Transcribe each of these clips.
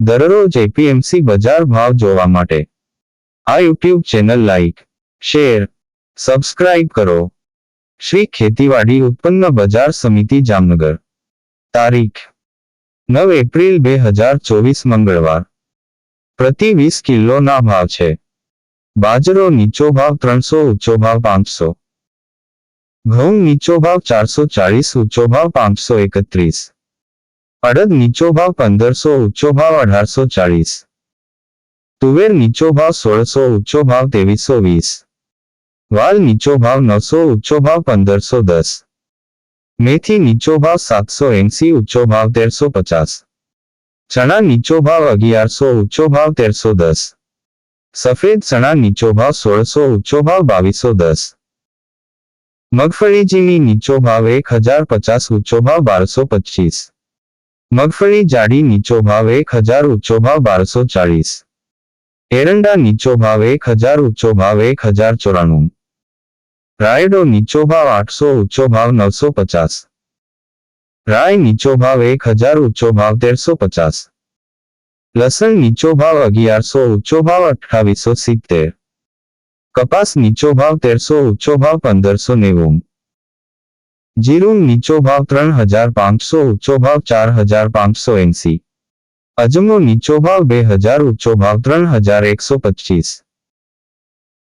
દરરોજ એપીએમસી બજાર ભાવ જોવા માટે. આ YouTube channel like, share, subscribe કરો. શ્રી ખેતીવાડી ઉત્પન્ન બજાર સમિતિ જામનગર. તારીખ, નવ એપ્રિલ બે હજાર ચોવીસ મંગળવાર. પ્રતિ વીસ કિલોના ભાવ છે. બાજરો નીચો ભાવ ત્રણસો, ઊંચો ભાવ પાંચસો. ઘઉં નીચો ભાવ ચારસો ચાળીસ, ઊંચો ભાવ પાંચસો એકત્રીસ. અડદ નીચો ભાવ પંદરસો ઊંચો ભાવ અઢારસો ચાળીસ તુવેર નીચો ભાવ સોળસો ઊંચો ભાવ ત્રેવીસો વીસ વાલ નીચો ભાવ નવસો ઊંચો ભાવ પંદરસો દસ મેથી નીચો ભાવ સાતસો એંસી ઊંચો ભાવ તેરસો પચાસ ચણા નીચો ભાવ અગિયારસો ઊંચો ભાવ તેરસો દસ સફેદ ચણા નીચો ભાવ સોળસો ઊંચો ભાવ બાવીસો દસ મગફળી ઝીણી નીચો ભાવ એક હજાર પચાસ ઊંચો ભાવ બારસો પચીસ મગફળી જાડી નીચો ભાવ એક હજાર, ઊંચો ભાવ બારસો ચાલીસ એરંડા નીચો ભાવ એક હજાર, ઊંચો ભાવ એક હજાર ચોરાણું. રાયડો નીચો ભાવ આઠસો, ઊંચો ભાવ નવસો પચાસ. રાય નીચો ભાવ એક હજાર, ઊંચો ભાવ તેરસો પચાસ. લસણ નીચો ભાવ અગિયારસો, ઊંચો ભાવ અઠાવીસો સિત્તેર. કપાસ નીચો ભાવ તેરસો, ઊંચો ભાવ પંદરસો નેવું. જીરું નીચો ભાવ ત્રણ હજાર પાંચસો ઊંચો ભાવ ચાર હજાર પાંચસો એંસી અજમો નીચો ભાવ બે હજાર ઊંચો ભાવ ત્રણ હજાર એકસો પચીસ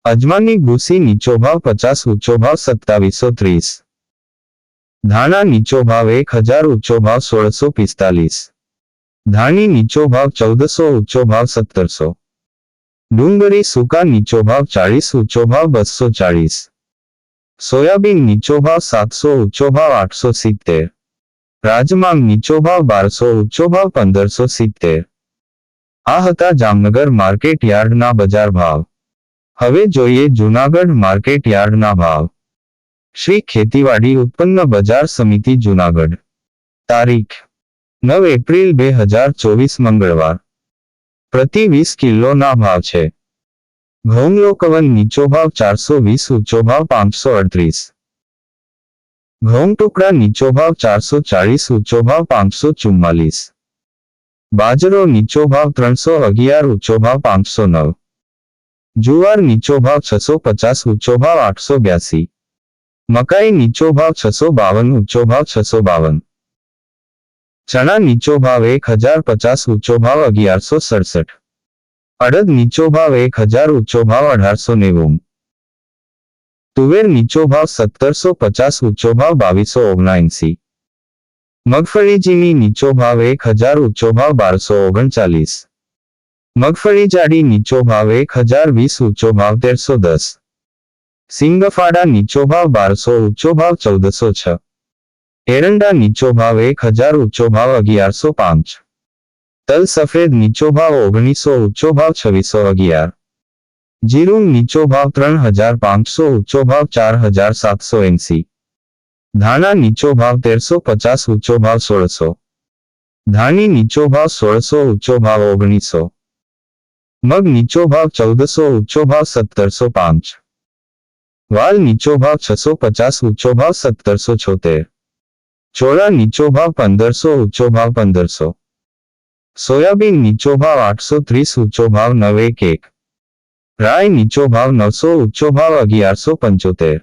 અજમાની ભૂસી નીચો ભાવ પચાસ ઊંચો ભાવ સત્તાવીસો ત્રીસ ધાણા નીચો ભાવ એક હજાર ઊંચો ભાવ સોળસો પિસ્તાલીસ ધાણી નીચો ભાવ ચૌદસો ઊંચો ભાવ સત્તરસો ડુંગળી સૂકા નીચો ભાવ ચાળીસ ઊંચો ભાવ બસો ચાળીસ સોયાબીન નીચો ભાવ સાતસો ઊંચો ભાવ આઠસો સિત્તેર. રાજમાંગ નીચો ભાવ બારસો ઊંચો ભાવ પંદરસો સિત્તેર. આ હતા જામનગર માર્કેટ યાર્ડના બજાર ભાવ. હવે જોઈએ જૂનાગઢ માર્કેટ યાર્ડના ભાવ. શ્રી ખેતીવાડી ઉત્પન્ન બજાર સમિતિ જૂનાગઢ. તારીખ. નવ એપ્રિલ બે હજાર ચોવીસ મંગળવાર. પ્રતિ વીસ કિલોના ભાવ છે. ઘઉં લોકવન નીચો ભાવ ચારસો વીસ ઊંચો ભાવ પાંચસો અડત્રીસ ઘઉં ટુકડા નીચો ભાવ ચારસો ચાળીસ ઊંચો ભાવ પાંચસો ચુમ્માલીસ બાજરો નીચો ભાવ ત્રણસો અગિયાર ઊંચો ભાવ પાંચસો નવ જુવાર નીચો ભાવ છસો પચાસ ઊંચો ભાવ આઠસો બ્યાસી મકાઈ નીચો ભાવ છસો બાવન ઊંચો ભાવ છસો બાવન ચણા નીચો ભાવ એક હજાર પચાસ ઊંચો ભાવ અગિયારસો સડસઠ અડદ નીચો ભાવ એક હજાર ઊંચો ભાવ અઢારસો નેવું. તુવેર નીચો ભાવ સત્તરસો પચાસ ઊંચો ભાવ બાવીસો ઓગણસી. મગફળી ઝીણી નીચો ભાવ એક હજાર ઊંચો ભાવ બારસો ઓગણચાલીસ. મગફળી જાડી નીચો ભાવ એક હજાર, વીસ ઊંચો ભાવ તેરસો દસ. સિંગફાડા નીચો ભાવ બારસો ઊંચો ભાવ ચૌદસો છ. એરંડા નીચો ભાવ એક હજાર ઊંચો ભાવ અગિયારસો પાંચ. તલ સફેદ નીચો ભાવ ઓગણીસો ઊંચો ભાવ છવ્વીસો અગિયાર જીરું નીચો ભાવ ત્રણ હજાર પાંચસો ઊંચો ભાવ ચાર હજાર સાતસો એંસી ધાણા નીચો ભાવ તેરસો પચાસ ઊંચો ભાવ સોળસો ધાણી નીચો ભાવ સોળસો ઊંચો ભાવ ઓગણીસો મગ નીચો ભાવ ચૌદસો ઊંચો ભાવ સત્તરસો પાંચ વાલ નીચો ભાવ છસો પચાસ ઊંચો ભાવ સત્તરસો છોતેર ચોળા નીચો ભાવ પંદરસો ઊંચો ભાવ પંદરસો સોયાબીન નીચો ભાવ આઠસો ત્રીસ ઊંચો ભાવ નવ એક એક રાય નીચો ભાવ નવસો ઊંચો ભાવ અગિયારસો પંચોતેર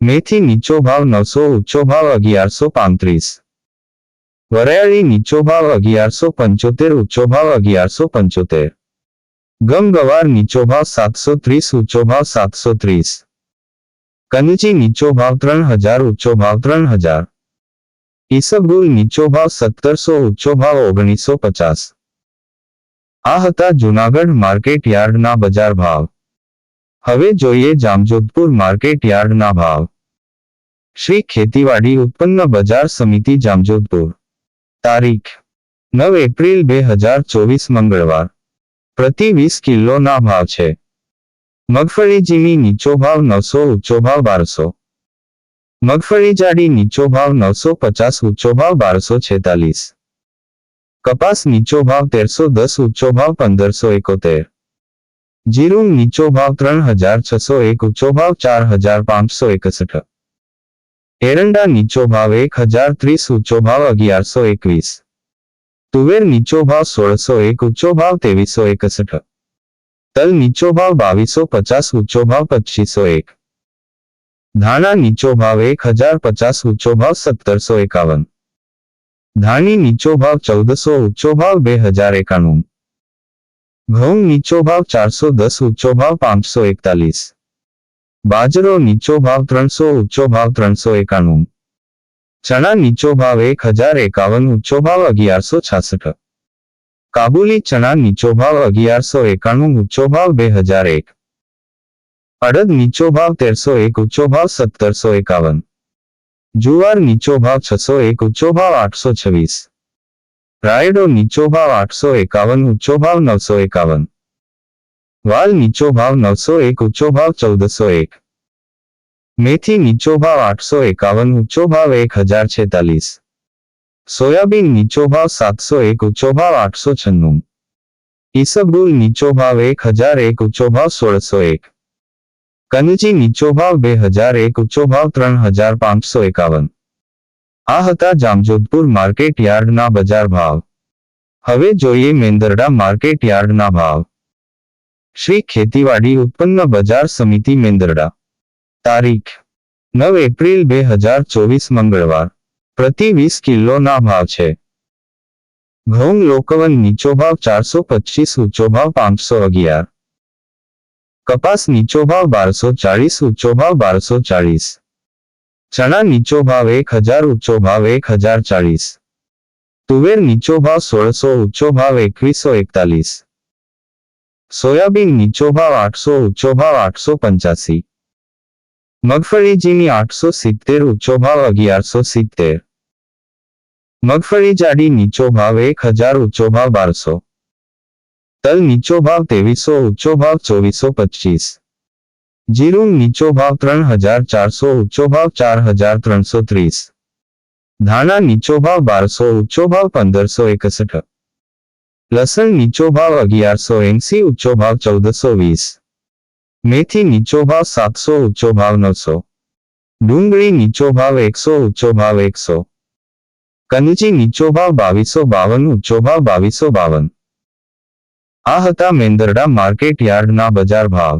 મેથી નીચો ભાવ નવસો ઊંચો ભાવ અગિયારસો પાંત્રીસ વરિયાળી નીચો ભાવ અગિયારસો પંચોતેર ઊંચો ભાવ અગિયારસો પંચોતેર ગમ ગવાર નીચો ભાવ સાતસો ત્રીસ ઊંચો ભાવ સાતસો ત્રીસ કનજી નીચો ભાવ ત્રણ હજાર ઊંચો ભાવ ત્રણ હજાર ઈસબગુલ નીચો ભાવ સત્તરસો, ઊંચો ભાવ ઓગણીસો પચાસ. આ હતા જુનાગઢ માર્કેટ યાર્ડના બજાર ભાવ. હવે જોઈએ જામજોધપુર માર્કેટ યાર્ડના ભાવ. શ્રી ખેતીવાડી ઉત્પન્ન બજાર સમિતિ જામજોધપુર. તારીખ. નવ એપ્રિલ બે હજાર ચોવીસ મંગળવાર. પ્રતિ વીસ કિલોના ભાવ છે. મગફળીજીની નીચો ભાવ નવસો, ઊંચો ભાવ બારસો. મગફળી જાડી નીચો ભાવ નવસો પચાસ ઊંચો ભાવ બારસો છેતાલીસ કપાસ નીચો ભાવ તેરસો દસ ઊંચો ભાવ પંદરસો એકોતેર જીરું નીચો ભાવ ત્રણ હજાર છસો એક ઊંચો ભાવ ચાર હજાર પાંચસો એકસઠ એરંડા નીચો ભાવ એક હજાર ત્રીસ ઊંચો ભાવ અગિયારસો એકવીસ તુવેર નીચો ભાવ સોળસો એક ઊંચો ભાવ ત્રેવીસો એકસઠ તલ નીચો ભાવ બાવીસો પચાસ ઊંચો ભાવ પચીસો એક ધાણા નીચો ભાવ એક હજાર પચાસ ઊંચો ભાવ સત્તરસો એકાવન ધાણી નીચો ભાવ ચૌદસો ઊંચો ભાવ બે હજાર એકાણું ઘઉં નીચો ભાવ ચારસો દસ ઊંચો ભાવ પાંચસો એકતાલીસ બાજરો નીચો ભાવ ત્રણસો ઊંચો ભાવ ત્રણસો એકાણું ચણા નીચો ભાવ એક હજાર એકાવન ઊંચો ભાવ અગિયારસો છાસઠ કાબુલી ચણા નીચો ભાવ અગિયારસો એકાણું ઊંચો ભાવ બે હજાર એક અડદ નીચો ભાવ તેરસો એક, ઊંચો ભાવ સત્તરસો એકાવન. જુવાર નીચો ભાવ છસો એક, ઊંચો ભાવ આઠસો છવ્વીસ. રાયડો નીચો ભાવ આઠસો એકાવન, ઊંચો ભાવ નવસો એકાવન. વાલ નીચો ભાવ નવસો એક, ઊંચો ભાવ ચૌદસો એક. મેથી નીચો ભાવ આઠસો એકાવન, ઊંચો ભાવ એક હજાર છેતાલીસ. સોયાબીન નીચો ભાવ સાતસો એક, ઊંચો ભાવ આઠસો છન્નું. ઈસબગુલ નીચો ભાવ એક હજાર એક, ઊંચો ભાવ સોળસો એક. કનજી નીચો ભાવ બે હજાર એક ઊંચો ભાવ ત્રણ હજાર પાંચસો એકાવન. આ હતા જામજોધપુર માર્કેટ યાર્ડના બજાર ભાવ. હવે જોઈએ મેંદરડા માર્કેટ યાર્ડના ભાવ. શ્રી ખેતીવાડી ઉત્પન્ન બજાર સમિતિ મેંદરડા. તારીખ. નવ એપ્રિલ બે હજાર ચોવીસ મંગળવાર. પ્રતિ વીસ કિલોના ભાવ છે. ઘઉં લોકવન નીચો ભાવ ચારસો પચીસ ઊંચો ભાવ પાંચસો અગિયાર. કપાસ નીચો ભાવ બારસો ચાળીસ ઊંચો ભાવ બારસો ચાળીસ ચણા નીચો ભાવ એક હજાર ઊંચો ભાવ એક હજાર ચાળીસ તુવેર નીચો ભાવ સોળસો ઊંચો ભાવ એકવીસો એકતાલીસ સોયાબીન નીચો ભાવ આઠસો ઊંચો ભાવ આઠસો પંચ્યાસી મગફળીજીની આઠસો સિત્તેર ઊંચો ભાવ અગિયારસો સિત્તેર મગફળી જાડી નીચો ભાવ એક હજાર ઊંચો ભાવ બારસો તલ નીચો ભાવ ત્રેવીસો ઊંચો ભાવ ચોવીસો પચીસ જીરું નીચો ભાવ ત્રણ હજાર ચારસો ઊંચો ભાવ ચાર હજાર ત્રણસો ત્રીસ ધાણા નીચો ભાવ બારસો ઊંચો ભાવ પંદરસો એકસઠ લસણ નીચો ભાવ અગિયારસો એંસી ઊંચો ભાવ ચૌદસો વીસ મેથી નીચો ભાવ સાતસો ઊંચો ભાવ નવસો ડુંગળી નીચો ભાવ એકસો ઊંચો ભાવ એકસો કનજી નીચો ભાવ બાવીસો બાવન ઊંચો ભાવ બાવીસો બાવન આ હતા મેંદરડા માર્કેટ યાર્ડના બજાર ભાવ.